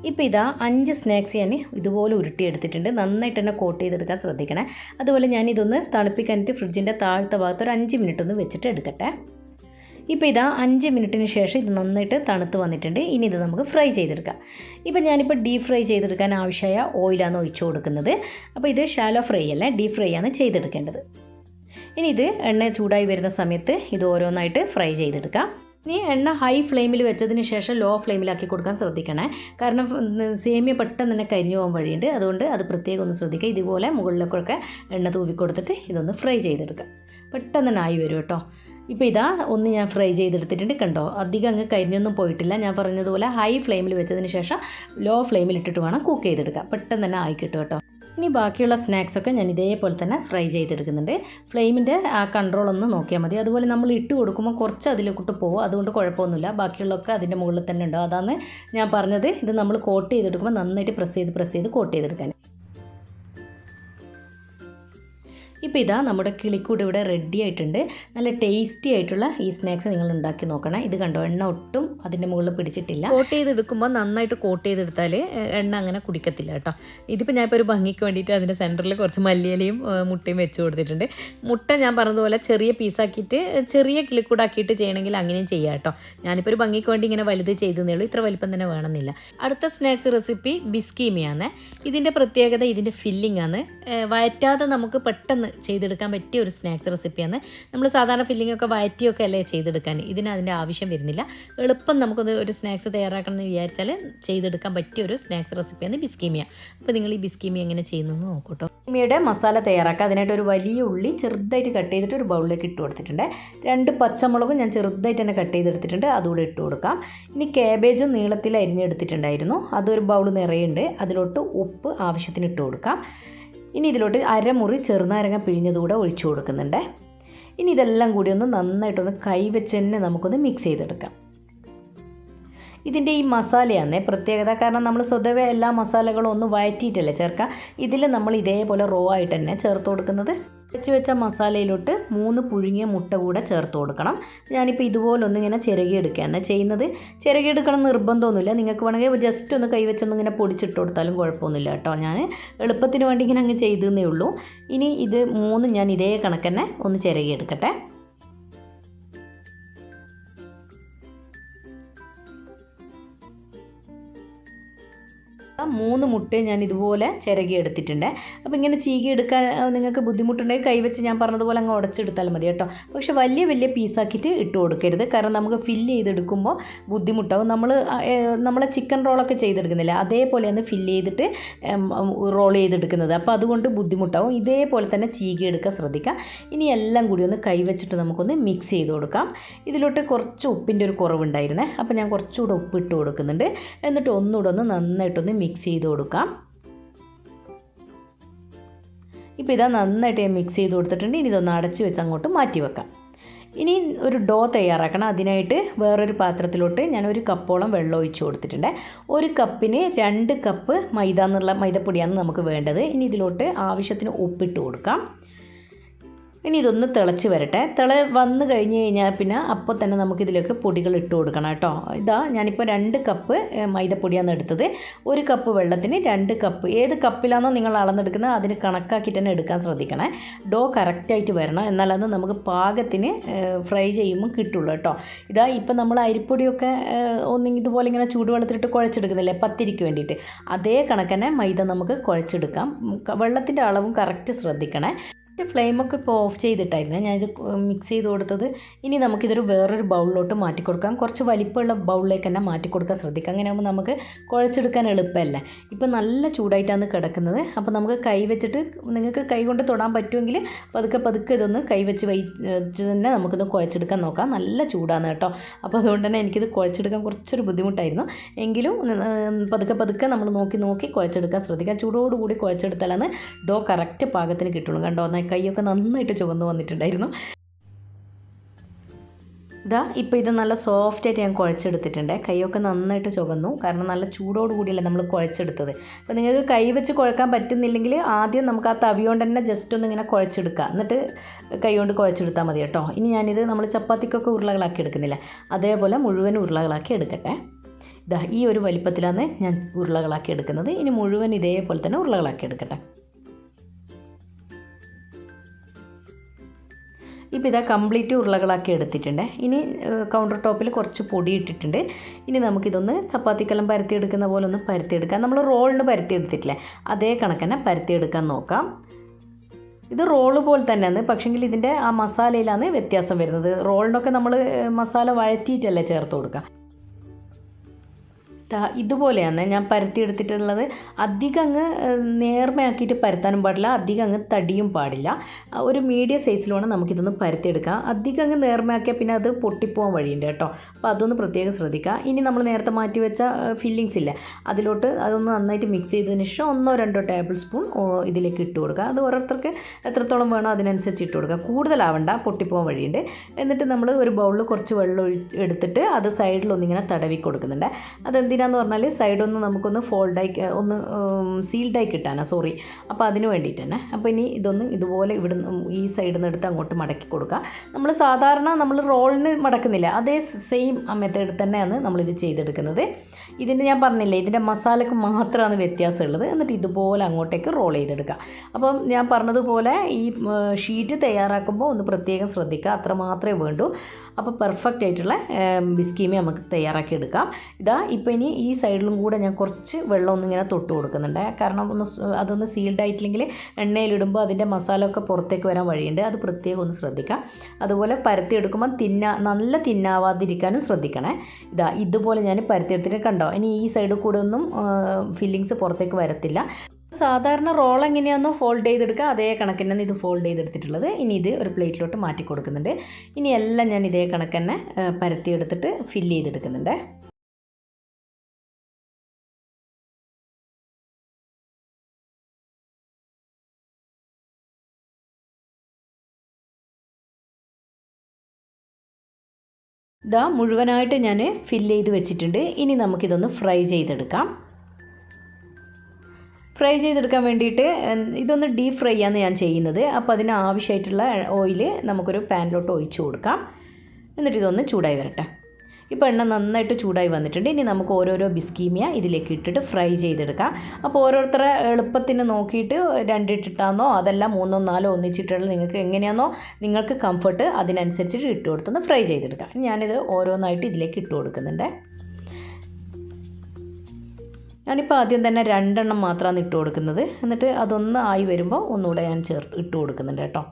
ഇപ്പോൾ ഇതാ അഞ്ച് സ്നാക്സ് ഞാൻ ഇതുപോലെ ഉരുട്ടിയെടുത്തിട്ടുണ്ട്. നന്നായിട്ട് തന്നെ കോട്ട് ചെയ്തെടുക്കാൻ ശ്രദ്ധിക്കണേ. അതുപോലെ ഞാൻ ഇതൊന്ന് തണുപ്പിക്കാനായിട്ട് ഫ്രിഡ്ജിന്റെ താഴത്തെ ഭാഗത്ത് ഒരു അഞ്ച് മിനിറ്റ് ഒന്ന് വെച്ചിട്ട് എടുക്കട്ടെ. ഇപ്പോൾ ഇതാ അഞ്ച് മിനിറ്റിന് ശേഷം ഇത് നന്നായിട്ട് തണുത്ത് വന്നിട്ടുണ്ട്. ഇനി ഇത് നമുക്ക് ഫ്രൈ ചെയ്തെടുക്കാം. ഇപ്പോൾ ഞാനിപ്പോൾ ഡീപ് ഫ്രൈ ചെയ്തെടുക്കാൻ ആവശ്യമായ ഓയിലാണ് ഒഴിച്ചു കൊടുക്കുന്നത്. അപ്പോൾ ഇത് ഷാലോ ഫ്രൈ അല്ല ഡീപ് ഫ്രൈ ആണ് ചെയ്തെടുക്കേണ്ടത്. ഇനി ഇത് എണ്ണ ചൂടായി വരുന്ന സമയത്ത് ഇത് ഓരോന്നായിട്ട് ഫ്രൈ ചെയ്തെടുക്കാം. ഇനി എണ്ണ ഹൈ ഫ്ലെയിമിൽ വെച്ചതിന് ശേഷം ലോ ഫ്ലെയിമിലാക്കി കൊടുക്കാൻ ശ്രദ്ധിക്കണേ. കാരണം സേമിയ പെട്ടെന്ന് തന്നെ കരിഞ്ഞു പോകാൻ വഴിയുണ്ട്. അതുകൊണ്ട് അത് പ്രത്യേകം ഒന്ന് ശ്രദ്ധിക്കുക. ഇതുപോലെ മുകളിലേക്കൊക്കെ എണ്ണ തൂവി കൊടുത്തിട്ട് ഇതൊന്ന് ഫ്രൈ ചെയ്തെടുക്കുക. പെട്ടെന്ന് തന്നെ ആയി വരും കേട്ടോ. ഇപ്പോൾ ഇതാ ഒന്ന് ഞാൻ ഫ്രൈ ചെയ്തെടുത്തിട്ടുണ്ട് കണ്ടോ? അധികം അങ്ങ് കരിഞ്ഞൊന്നും പോയിട്ടില്ല. ഞാൻ പറഞ്ഞതുപോലെ ഹൈ ഫ്ലെയിമിൽ വെച്ചതിന് ശേഷം ലോ ഫ്ലെയിമിൽ ഇട്ടിട്ട് വേണം കുക്ക് ചെയ്തെടുക്കുക പെട്ടെന്ന് തന്നെ ആയി കിട്ടും ഇനി ബാക്കിയുള്ള സ്നാക്സൊക്കെ ഞാൻ ഇതേപോലെ തന്നെ ഫ്രൈ ചെയ്തെടുക്കുന്നുണ്ട്. ഫ്ലെയിമിന്റെ ആ കൺട്രോൾ ഒന്ന് നോക്കിയാൽ മതി. അതുപോലെ നമ്മൾ ഇട്ട് കൊടുക്കുമ്പോൾ കുറച്ച് അതിലേക്കൂട്ട് പോകും അതുകൊണ്ട് കുഴപ്പമൊന്നുമില്ല. ബാക്കിയുള്ളതൊക്കെ അതിന്റെ മുകളിൽ തന്നെ ഉണ്ടാവും അതാണ് ഞാൻ പറഞ്ഞത് ഇത് നമ്മൾ കോട്ട് ചെയ്തെടുക്കുമ്പോൾ നന്നായിട്ട് പ്രസ് ചെയ്ത് പ്രസ് ചെയ്ത് കോട്ട് ചെയ്തെടുക്കാൻ. ഇപ്പോൾ ഇതാ നമ്മുടെ കിളിക്കൂട് ഇവിടെ റെഡി ആയിട്ടുണ്ട്. നല്ല ടേസ്റ്റി ആയിട്ടുള്ള ഈ സ്നാക്സ് നിങ്ങൾ ഉണ്ടാക്കി നോക്കണം. ഇത് കണ്ടോ എണ്ണ ഒട്ടും അതിന്റെ മുകളിൽ പിടിച്ചിട്ടില്ല. കോട്ട് ചെയ്തെടുക്കുമ്പോൾ നന്നായിട്ട് കോട്ട് ചെയ്തെടുത്താൽ എണ്ണ അങ്ങനെ കുടിക്കത്തില്ല കേട്ടോ. ഇതിപ്പോൾ ഞാൻ ഇപ്പോൾ ഒരു ഭംഗിക്ക് വേണ്ടിയിട്ട് അതിന്റെ സെന്ററിൽ കുറച്ച് മല്ലിയിലയും മുട്ടയും വെച്ച് കൊടുത്തിട്ടുണ്ട്. മുട്ട ഞാൻ പറഞ്ഞതുപോലെ ചെറിയ പീസാക്കിയിട്ട് ചെറിയ കിളിക്കൂടാക്കിയിട്ട് ചെയ്യണമെങ്കിൽ അങ്ങനെയും ചെയ്യാം കേട്ടോ. ഞാനിപ്പോൾ ഒരു ഭംഗിക്ക് വേണ്ടി ഇങ്ങനെ വലുത് ചെയ്തതേ ഉള്ളൂ. ഇത്ര വലിപ്പം തന്നെ വേണമെന്നില്ല. അടുത്ത സ്നാക്സ് റെസിപ്പി ബിസ്കീമിയാണ് ഇതിന്റെ പ്രത്യേകത ഇതിന്റെ ഫില്ലിംഗ് ആണ്. വയറ്റാതെ നമുക്ക് പെട്ടെന്ന് ചെയ്തെടുക്കാൻ പറ്റിയ ഒരു സ്നാക്സ് റെസിപ്പിയാണ്. നമ്മൾ സാധാരണ ഫില്ലിങ്ങൊക്കെ വയറ്റിയൊക്കെ അല്ലേ ചെയ്തെടുക്കാൻ? ഇതിന് അതിന്റെ ആവശ്യം വരുന്നില്ല. എളുപ്പം നമുക്കത് ഒരു സ്നാക്സ് തയ്യാറാക്കണം എന്ന് വിചാരിച്ചാൽ ചെയ്തെടുക്കാൻ പറ്റിയ ഒരു സ്നാക്സ് റെസിപ്പിയാണ് ബിസ്കീമിയ. അപ്പോൾ നിങ്ങൾ ഈ ബിസ്കീമിയ എങ്ങനെ ചെയ്യുന്നതെന്ന് നോക്കൂട്ടോ. ബിസ്കീമിയുടെ മസാല തയ്യാറാക്കുക. അതിനായിട്ട് ഒരു വലിയ ഉള്ളി ചെറുതായിട്ട് കട്ട് ചെയ്തിട്ട് ഒരു ബൗളിലേക്ക് ഇട്ട് കൊടുത്തിട്ടുണ്ട്. രണ്ട് പച്ചമുളകും ഞാൻ ചെറുതായിട്ട് തന്നെ കട്ട് ചെയ്തെടുത്തിട്ടുണ്ട്. അതുകൂടെ ഇട്ട് കൊടുക്കാം. ഇനി കാബേജും നീളത്തിൽ അരിഞ്ഞെടുത്തിട്ടുണ്ടായിരുന്നു. അതൊരു ബൗൾ നിറയുണ്ട്. അതിലോട്ട് ഉപ്പ് ആവശ്യത്തിന് ഇട്ട് കൊടുക്കാം. ഇനി ഇതിലോട്ട് അരമുറി ചെറുനാരങ്ങ പിഴിഞ്ഞതുകൂടെ ഒഴിച്ചു കൊടുക്കുന്നുണ്ട്. ഇനി ഇതെല്ലാം കൂടി ഒന്ന് നന്നായിട്ടൊന്ന് കൈ വെച്ച് തന്നെ നമുക്കൊന്ന് മിക്സ് ചെയ്തെടുക്കാം. ഇതിന്റെ ഈ മസാലയാണ് പ്രത്യേകത. കാരണം നമ്മൾ സ്വതവേ എല്ലാ മസാലകളും ഒന്ന് വഴറ്റിയിട്ടല്ലേ ചേർക്കുക? ഇതിൽ നമ്മൾ ഇതേപോലെ റോ ആയിട്ട് തന്നെ ചേർത്ത് കൊടുക്കുന്നത്. വെച്ച് വെച്ച മസാലയിലോട്ട് മൂന്ന് പുഴുങ്ങിയ മുട്ട കൂടെ ചേർത്ത് കൊടുക്കണം. ഞാനിപ്പോൾ ഇതുപോലെ ചിരകിയെടുക്കുക ചിരകിയെടുക്കുകയാണ് ചെയ്യുന്നത്? ചിരകിയെടുക്കണം നിർബന്ധമൊന്നുമില്ല. നിങ്ങൾക്ക് വേണമെങ്കിൽ ജസ്റ്റ് ഒന്ന് കൈവച്ചൊന്ന് ഇങ്ങനെ പൊടിച്ചിട്ട് കൊടുത്താലും കുഴപ്പമൊന്നുമില്ല കേട്ടോ ഞാൻ എളുപ്പത്തിന് വേണ്ടി ഇങ്ങനെ അങ്ങ് ചെയ്തേ ഉള്ളൂ. ഇനി ഇത് മൂന്നും ഞാൻ ഇതേ കണക്കന്നെ ഒന്ന് ചിരകിയെടുക്കട്ടെ. മൂന്ന് മുട്ടയും ഞാൻ ഇതുപോലെ ചിരകി എടുത്തിട്ടുണ്ട്. അപ്പോൾ ഇങ്ങനെ ചീകി എടുക്കാൻ നിങ്ങൾക്ക് ബുദ്ധിമുട്ടുണ്ടെങ്കിൽ കൈവച്ച് ഞാൻ പറഞ്ഞതുപോലെ അങ്ങ് ഉടച്ചെടുത്താൽ മതി കേട്ടോ. പക്ഷേ വലിയ വലിയ പീസാക്കിയിട്ട് ഇട്ട് കൊടുക്കരുത്. കാരണം നമുക്ക് ഫില്ല് ചെയ്തെടുക്കുമ്പോൾ ബുദ്ധിമുട്ടാവും. നമ്മൾ നമ്മളെ ചിക്കൻ റോളൊക്കെ ചെയ്തെടുക്കുന്നില്ല? അതേപോലെയാണ് ഫില്ല് ചെയ്തിട്ട് റോൾ ചെയ്തെടുക്കുന്നത്. അപ്പോൾ അതുകൊണ്ട് ബുദ്ധിമുട്ടാവും. ഇതേപോലെ തന്നെ ചീകി എടുക്കാൻ ശ്രദ്ധിക്കുക ഇനി എല്ലാം കൂടി ഒന്ന് കൈവച്ചിട്ട് നമുക്കൊന്ന് മിക്സ് ചെയ്ത് കൊടുക്കാം. ഇതിലോട്ട് കുറച്ച് ഉപ്പിന്റെ ഒരു കുറവുണ്ടായിരുന്നേ. അപ്പോൾ ഞാൻ കുറച്ചുകൂടെ ഉപ്പ് ഇട്ട് കൊടുക്കുന്നുണ്ട്. എന്നിട്ട് ഒന്നുകൂടെ ഒന്ന് നന്നായിട്ടൊന്ന് മിക്സ് ചെയ്ത് കൊടുക്കാം. ഇപ്പോൾ ഇതാ നന്നായിട്ട് മിക്സ് ചെയ്ത് കൊടുത്തിട്ടുണ്ട്. ഇനി ഇതൊന്ന് അടച്ചു വെച്ച് അങ്ങോട്ട് മാറ്റി വെക്കാം. ഇനി ഒരു ഡോ തയ്യാറാക്കണം. അതിനായിട്ട് വേറൊരു പാത്രത്തിലോട്ട് ഞാൻ ഒരു കപ്പോളം വെള്ളം ഒഴിച്ച് കൊടുത്തിട്ടുണ്ട്. ഒരു കപ്പിന് രണ്ട് കപ്പ് മൈദ എന്നുള്ള മൈദപ്പൊടിയാണ് നമുക്ക് വേണ്ടത്. ഇനി ഇതിലോട്ട് ആവശ്യത്തിന് ഉപ്പിട്ട് കൊടുക്കാം. ഇനി ഇതൊന്ന് തിളച്ച് വരട്ടെ. തിള വന്ന് കഴിഞ്ഞ് കഴിഞ്ഞാൽ പിന്നെ അപ്പോൾ തന്നെ നമുക്ക് ഇതിലേക്ക് പൊടികൾ ഇട്ട് കൊടുക്കണം കേട്ടോ. ഇതാ ഞാനിപ്പോൾ രണ്ട് കപ്പ് മൈദപ്പൊടിയാണ് എടുത്തത്. ഒരു കപ്പ് വെള്ളത്തിന് രണ്ട് കപ്പ്. ഏത് കപ്പിലാണോ നിങ്ങൾ അളന്നെടുക്കുന്നത് അതിന് കണക്കാക്കിയിട്ട് തന്നെ എടുക്കാൻ ശ്രദ്ധിക്കണേ. ഡോ കറക്റ്റായിട്ട് വരണം. എന്നാലത് നമുക്ക് പാകത്തിന് ഫ്രൈ ചെയ്യുമ്പോൾ കിട്ടുള്ളൂ കേട്ടോ. ഇതാ ഇപ്പം നമ്മൾ അരിപ്പൊടിയൊക്കെ ഏ, ഒന്ന് ഇതുപോലെ ഇങ്ങനെ ചൂടുവെള്ളത്തിലിട്ട് കുഴച്ചെടുക്കുന്നില്ലേ പത്തിരിക്ക് വേണ്ടിയിട്ട്. അതേ കണക്കന്നെ മൈദ നമുക്ക് കുഴച്ചെടുക്കാം. വെള്ളത്തിന്റെ അളവും കറക്റ്റ് ശ്രദ്ധിക്കണേ. ഫ്ലെയിമൊക്കെ ഇപ്പോൾ ഓഫ് ചെയ്തിട്ടായിരുന്നു. ഞാനിത് മിക്സ് ചെയ്ത് കൊടുത്തത്. ഇനി നമുക്കിതൊരു വേറൊരു ബൗളിലോട്ട് മാറ്റി കൊടുക്കാം. കുറച്ച് വലിപ്പമുള്ള ബൗളിലേക്ക് തന്നെ മാറ്റി കൊടുക്കാൻ ശ്രദ്ധിക്കാം അങ്ങനെ ആകുമ്പോൾ നമുക്ക് കുഴച്ചെടുക്കാൻ എളുപ്പമല്ലേ. ഇപ്പോൾ നല്ല ചൂടായിട്ടാണ് കിടക്കുന്നത്. അപ്പോൾ നമുക്ക് കൈ വെച്ചിട്ട് നിങ്ങൾക്ക് കൈ കൊണ്ട് തൊടാൻ പറ്റുമെങ്കിൽ പതുക്കെ പതുക്കെ ഇതൊന്ന് കൈ വെച്ച് വെച്ച് തന്നെ നമുക്കിത് കുഴച്ചെടുക്കാൻ നോക്കാം. നല്ല ചൂടാണ് കേട്ടോ. അപ്പോൾ അതുകൊണ്ട് തന്നെ എനിക്കിത് കുഴച്ചെടുക്കാൻ കുറച്ചൊരു ബുദ്ധിമുട്ടായിരുന്നു. എങ്കിലും പതുക്കെ പതുക്കെ നമ്മൾ നോക്കി നോക്കി കുഴച്ചെടുക്കാൻ ശ്രദ്ധിക്കാം. ചൂടോടുകൂടി കുഴച്ചെടുത്താലാണ് ഡോ കറക്റ്റ് പാകത്തിന് കിട്ടുള്ളൂ. കണ്ടോ? എന്നാൽ കൈയൊക്കെ നന്നായിട്ട് ചുവന്ന് വന്നിട്ടുണ്ടായിരുന്നു. ഇതാ ഇപ്പോൾ ഇത് നല്ല സോഫ്റ്റായിട്ട് ഞാൻ കുഴച്ചെടുത്തിട്ടുണ്ട്. കൈയൊക്കെ നന്നായിട്ട് ചുവന്നു. കാരണം നല്ല ചൂടോട് കൂടിയല്ലേ നമ്മൾ കുഴച്ചെടുത്തത്. അപ്പോൾ നിങ്ങൾക്ക് കൈ വെച്ച് കുഴക്കാൻ പറ്റുന്നില്ലെങ്കിൽ ആദ്യം നമുക്ക് ആ തവി കൊണ്ട് തന്നെ ജസ്റ്റ് ഒന്ന് ഇങ്ങനെ കുഴച്ചെടുക്കുക എന്നിട്ട് കൈ കൊണ്ട് കുഴച്ചെടുത്താൽ മതി കേട്ടോ. ഇനി ഞാനിത് നമ്മൾ ചപ്പാത്തിക്കൊക്കെ ഉരുളകളാക്കി എടുക്കുന്നില്ല? അതേപോലെ മുഴുവൻ ഉരുളകളാക്കി എടുക്കട്ടെ. ഇതാ ഈ ഒരു വലിപ്പത്തിലാണ് ഞാൻ ഉരുളകളാക്കി എടുക്കുന്നത്. ഇനി മുഴുവൻ ഇതേപോലെ തന്നെ ഉരുളകളാക്കി എടുക്കട്ടെ. ഇപ്പോൾ ഇതാ കംപ്ലീറ്റ് ഉരുളകളാക്കി എടുത്തിട്ടുണ്ട്. ഇനി കൗണ്ടർ ടോപ്പിൽ കുറച്ച് പൊടി ഇട്ടിട്ടുണ്ട്. ഇനി നമുക്കിതൊന്ന് ചപ്പാത്തിക്കെല്ലാം പരത്തിയെടുക്കുന്ന പോലെ ഒന്ന് പരത്തിയെടുക്കാം. നമ്മൾ റോളിന് പരത്തിയെടുത്തിട്ടില്ലേ? അതേ കണക്കന്നെ പരത്തിയെടുക്കാൻ നോക്കാം. ഇത് റോൾ പോലെ തന്നെയാണ്. പക്ഷെങ്കിൽ ഇതിന്റെ ആ മസാലയിലാണ് വ്യത്യാസം വരുന്നത്. റോളിനൊക്കെ നമ്മൾ മസാല വഴറ്റിയിട്ടല്ലേ ചേർത്ത് കൊടുക്കുക. ഇതുപോലെയാണ് ഞാൻ പരത്തി എടുത്തിട്ടുള്ളത്. അധികം അങ്ങ് നേർമയാക്കിയിട്ട് പരത്താനും പാടില്ല അധികം അങ്ങ് തടിയും പാടില്ല. ഒരു മീഡിയം സൈസിൽ വേണം നമുക്കിതൊന്ന് പരത്തിയെടുക്കാം. അധികം അങ്ങ് നേർമയാക്കിയാൽ പിന്നെ അത് പൊട്ടിപ്പോകാൻ വഴിയുണ്ട് കേട്ടോ. അപ്പോൾ അതൊന്ന് പ്രത്യേകം ശ്രദ്ധിക്കുക. ഇനി നമ്മൾ നേരത്തെ മാറ്റി വെച്ച ഫില്ലിങ്സ് ഇല്ല അതിലോട്ട് അതൊന്ന് നന്നായിട്ട് മിക്സ് ചെയ്തതിന് ശേഷം ഒന്നോ രണ്ടോ ടേബിൾ സ്പൂൺ ഇതിലേക്ക് ഇട്ട് കൊടുക്കുക. അത് ഓരോരുത്തർക്ക് എത്രത്തോളം വേണോ അതിനനുസരിച്ച് ഇട്ട് കൊടുക്കുക. കൂടുതലാവണ്ട പൊട്ടിപ്പോകാൻ വഴിയുണ്ട്. എന്നിട്ട് നമ്മൾ ഒരു ബൗളിൽ കുറച്ച് വെള്ളം എടുത്തിട്ട് അത് സൈഡിലൊന്നിങ്ങനെ തടവി കൊടുക്കുന്നുണ്ട്. അതെന്തിനാന്ന് പറഞ്ഞാൽ സൈഡൊന്ന് നമുക്കൊന്ന് ഫോൾഡായി ഒന്ന് സീൽഡായി കിട്ടാനാണ് സോറി അപ്പോൾ അതിന് വേണ്ടിയിട്ട് തന്നെ അപ്പോൾ ഇനി ഇതൊന്ന് ഇതുപോലെ ഇവിടെ ഈ സൈഡിൽ നിന്ന് എടുത്ത് അങ്ങോട്ട് മടക്കി കൊടുക്കുക നമ്മൾ സാധാരണ നമ്മൾ റോളിന് മടക്കുന്നില്ല. അതേ സെയിം മെത്തേഡ് തന്നെയാണ് നമ്മളിത് ചെയ്തെടുക്കുന്നത്. ഇതിന്റെ ഞാൻ പറഞ്ഞില്ലേ ഇതിന്റെ മസാലക്ക് മാത്രമാണ് വ്യത്യാസമുള്ളത്. എന്നിട്ട് ഇതുപോലെ അങ്ങോട്ടേക്ക് റോൾ ചെയ്തെടുക്കുക അപ്പം ഞാൻ പറഞ്ഞതുപോലെ ഈ ഷീറ്റ് തയ്യാറാക്കുമ്പോൾ ഒന്ന് പ്രത്യേകം ശ്രദ്ധിക്കുക അത്ര മാത്രമേ വേണ്ടൂ. അപ്പോൾ പെർഫെക്റ്റ് ആയിട്ടുള്ള ബിസ്കീമി നമുക്ക് തയ്യാറാക്കി എടുക്കാം. ഇതാ ഇപ്പോൾ ഇനി ഈ സൈഡിലും കൂടെ ഞാൻ കുറച്ച് വെള്ളം ഒന്നിങ്ങനെ തൊട്ട് കൊടുക്കുന്നുണ്ട്. കാരണം ഒന്ന് അതൊന്ന് സീൽഡ് ആയിട്ടില്ലെങ്കിൽ എണ്ണയിലിടുമ്പോൾ അതിന്റെ മസാല ഒക്കെ പുറത്തേക്ക് വരാൻ വഴിയുണ്ട്. അത് പ്രത്യേകം ഒന്ന് ശ്രദ്ധിക്കാം. അതുപോലെ പരത്തി എടുക്കുമ്പോൾ തിന്ന നല്ല തിന്നാവാതിരിക്കാനും ശ്രദ്ധിക്കണേ. ഇതാ ഇതുപോലെ ഞാൻ പരത്തി എടുത്തിട്ട് കണ്ടോ? ഇനി ഈ സൈഡിൽ കൂടെ ഒന്നും ഫില്ലിങ്സ് പുറത്തേക്ക് വരത്തില്ല. സാധാരണ റോൾ എങ്ങനെയാണോ ഫോൾഡ് ചെയ്തെടുക്കുക അതേ കണക്ക് തന്നെ ഇത് ഫോൾഡ് ചെയ്തെടുത്തിട്ടുള്ളത്. ഇനി ഇത് ഒരു പ്ലേറ്റിലോട്ട് മാറ്റി കൊടുക്കുന്നുണ്ട്. ഇനി എല്ലാം ഞാൻ ഇതേ കണക്ക് തന്നെ പരത്തിയെടുത്തിട്ട് ഫില്ല് ചെയ്തെടുക്കുന്നുണ്ട്. ഇതാ മുഴുവനായിട്ട് ഞാൻ ഫില്ല് ചെയ്ത് വെച്ചിട്ടുണ്ട്. ഇനി നമുക്കിതൊന്ന് ഫ്രൈ ചെയ്തെടുക്കാം. ഫ്രൈ ചെയ്തെടുക്കാൻ വേണ്ടിയിട്ട് ഇതൊന്ന് ഡീപ് ഫ്രൈ ആണ് ഞാൻ ചെയ്യുന്നത്. അപ്പോൾ അതിന് ആവശ്യമായിട്ടുള്ള ഓയിൽ നമുക്കൊരു പാനിലോട്ട് ഒഴിച്ചു കൊടുക്കാം. എന്നിട്ട് ഇതൊന്ന് ചൂടായി വരട്ടെ. ഇപ്പോൾ എണ്ണ നന്നായിട്ട് ചൂടായി വന്നിട്ടുണ്ട്. ഇനി നമുക്ക് ഓരോരോ ബിസ്കീമിയ ഇതിലേക്ക് ഇട്ടിട്ട് ഫ്രൈ ചെയ്തെടുക്കാം. അപ്പോൾ ഓരോരുത്തരെ എളുപ്പത്തിന് നോക്കിയിട്ട് രണ്ടിട്ടിട്ടാന്നോ അതല്ല മൂന്നോ നാലോ ഒന്നിച്ചിട്ടുള്ള നിങ്ങൾക്ക് എങ്ങനെയാണോ നിങ്ങൾക്ക് കംഫർട്ട് അതിനനുസരിച്ചിട്ട് ഇട്ട് കൊടുത്തൊന്ന് ഫ്രൈ ചെയ്തെടുക്കാം. ഞാനിത് ഓരോന്നായിട്ട് ഇതിലേക്ക് ഇട്ട് കൊടുക്കുന്നുണ്ട്. ഞാനിപ്പോൾ ആദ്യം തന്നെ രണ്ടെണ്ണം മാത്രമാണ് ഇട്ട് കൊടുക്കുന്നത്. എന്നിട്ട് അതൊന്ന് ആയി വരുമ്പോൾ ഒന്നുകൂടെ ഞാൻ ചേർത്ത് ഇട്ട് കൊടുക്കുന്നുണ്ട് കേട്ടോ.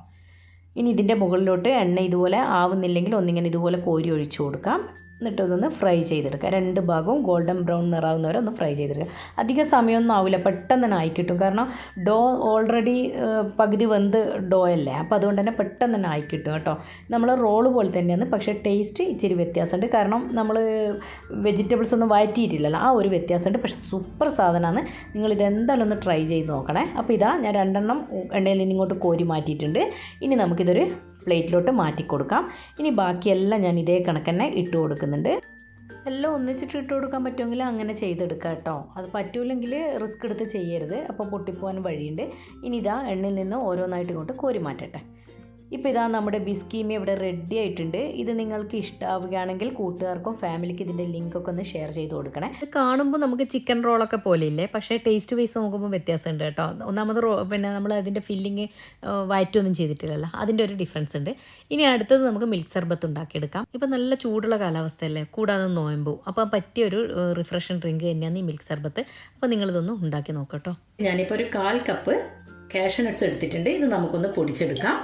ഇനി ഇതിന്റെ മുകളിലോട്ട് എണ്ണ ഇതുപോലെ ആവുന്നില്ലെങ്കിൽ ഒന്നിങ്ങനെ ഇതുപോലെ കോരി ഒഴിച്ചു കൊടുക്കാം. എന്നിട്ട് ഇതൊന്ന് ഫ്രൈ ചെയ്തെടുക്കുക. രണ്ട് ഭാഗവും ഗോൾഡൻ ബ്രൗൺ നിറാവുന്നവരെ ഒന്ന് ഫ്രൈ ചെയ്തെടുക്കുക. അധിക സമയമൊന്നും ആവില്ല. പെട്ടെന്ന് തന്നെ ആയി കിട്ടും. കാരണം ഡോ ഓൾറെഡി പകുതി വെന്ത് ഡോ അല്ലേ? അപ്പോൾ അതുകൊണ്ട് തന്നെ പെട്ടെന്ന് തന്നെ ആയി കിട്ടും കേട്ടോ. നമ്മൾ റോൾ പോലെ തന്നെയാണ്. പക്ഷേ ടേസ്റ്റ് ഇച്ചിരി വ്യത്യാസമുണ്ട്. കാരണം നമ്മൾ വെജിറ്റബിൾസ് ഒന്നും വഴറ്റിയിട്ടില്ലല്ലോ. ആ ഒരു വ്യത്യാസമുണ്ട്. പക്ഷേ സൂപ്പർ സാധനമാണ്. നിങ്ങൾ ഇതെന്തായാലും ഒന്ന് ട്രൈ ചെയ്ത് നോക്കണേ. അപ്പോൾ ഇതാ ഞാൻ രണ്ടെണ്ണം എണ്ണയിൽ നിന്ന് ഇങ്ങോട്ട് കോരി മാറ്റിയിട്ടുണ്ട്. ഇനി നമുക്കിതൊരു പ്ലേറ്റിലോട്ട് മാറ്റി കൊടുക്കാം. ഇനി ബാക്കിയെല്ലാം ഞാൻ ഇതേ കണക്ക് തന്നെ ഇട്ട് കൊടുക്കുന്നുണ്ട്. എല്ലാം ഒന്നിച്ചിട്ട് ഇട്ട് കൊടുക്കാൻ പറ്റുമെങ്കിൽ അങ്ങനെ ചെയ്തെടുക്കാം കേട്ടോ. അത് പറ്റൂലെങ്കിൽ റിസ്ക് എടുത്ത് ചെയ്യരുത്. അപ്പോൾ പൊട്ടിപ്പോകാൻ വഴിയുണ്ട്. ഇനി ഇതാ എണ്ണിൽ നിന്ന് ഓരോന്നായിട്ട് ഇങ്ങോട്ട് കോരി മാറ്റട്ടെ ഇപ്പോൾ ഇതാ നമ്മുടെ ബിസ്കീമി ഇവിടെ റെഡി ആയിട്ടുണ്ട്. ഇത് നിങ്ങൾക്ക് ഇഷ്ടമാവുകയാണെങ്കിൽ കൂട്ടുകാർക്കും ഫാമിലിക്ക് ഇതിന്റെ ലിങ്കൊക്കെ ഒന്ന് ഷെയർ ചെയ്ത് കൊടുക്കണേ. ഇത് കാണുമ്പോൾ നമുക്ക് ചിക്കൻ റോളൊക്കെ പോലെയില്ലേ പക്ഷേ ടേസ്റ്റ് വൈസ് നോക്കുമ്പോൾ വ്യത്യാസമുണ്ട് കേട്ടോ. ഒന്നാമത് റോ പിന്നെ നമ്മൾ അതിന്റെ ഫില്ലിങ് വയറ്റൊന്നും ചെയ്തിട്ടില്ലല്ലോ. അതിന്റെ ഒരു ഡിഫറൻസ് ഉണ്ട്. ഇനി അടുത്തത് നമുക്ക് മിൽക്ക് സർബത്ത് ഉണ്ടാക്കിയെടുക്കാം. ഇപ്പം നല്ല ചൂടുള്ള കാലാവസ്ഥയല്ലേ? കൂടാതെ നോയമ്പു. അപ്പോൾ പറ്റിയ ഒരു റിഫ്രഷൻ ഡ്രിങ്ക് തന്നെയാണ് ഈ മിൽക്ക് സർബത്ത് അപ്പോൾ നിങ്ങളിതൊന്ന് ഉണ്ടാക്കി നോക്കട്ടോ ഞാനിപ്പോൾ ഒരു കാൽ കപ്പ് ക്യാഷ് നട്ട്സ് എടുത്തിട്ടുണ്ട്. ഇത് നമുക്കൊന്ന് പൊടിച്ചെടുക്കാം.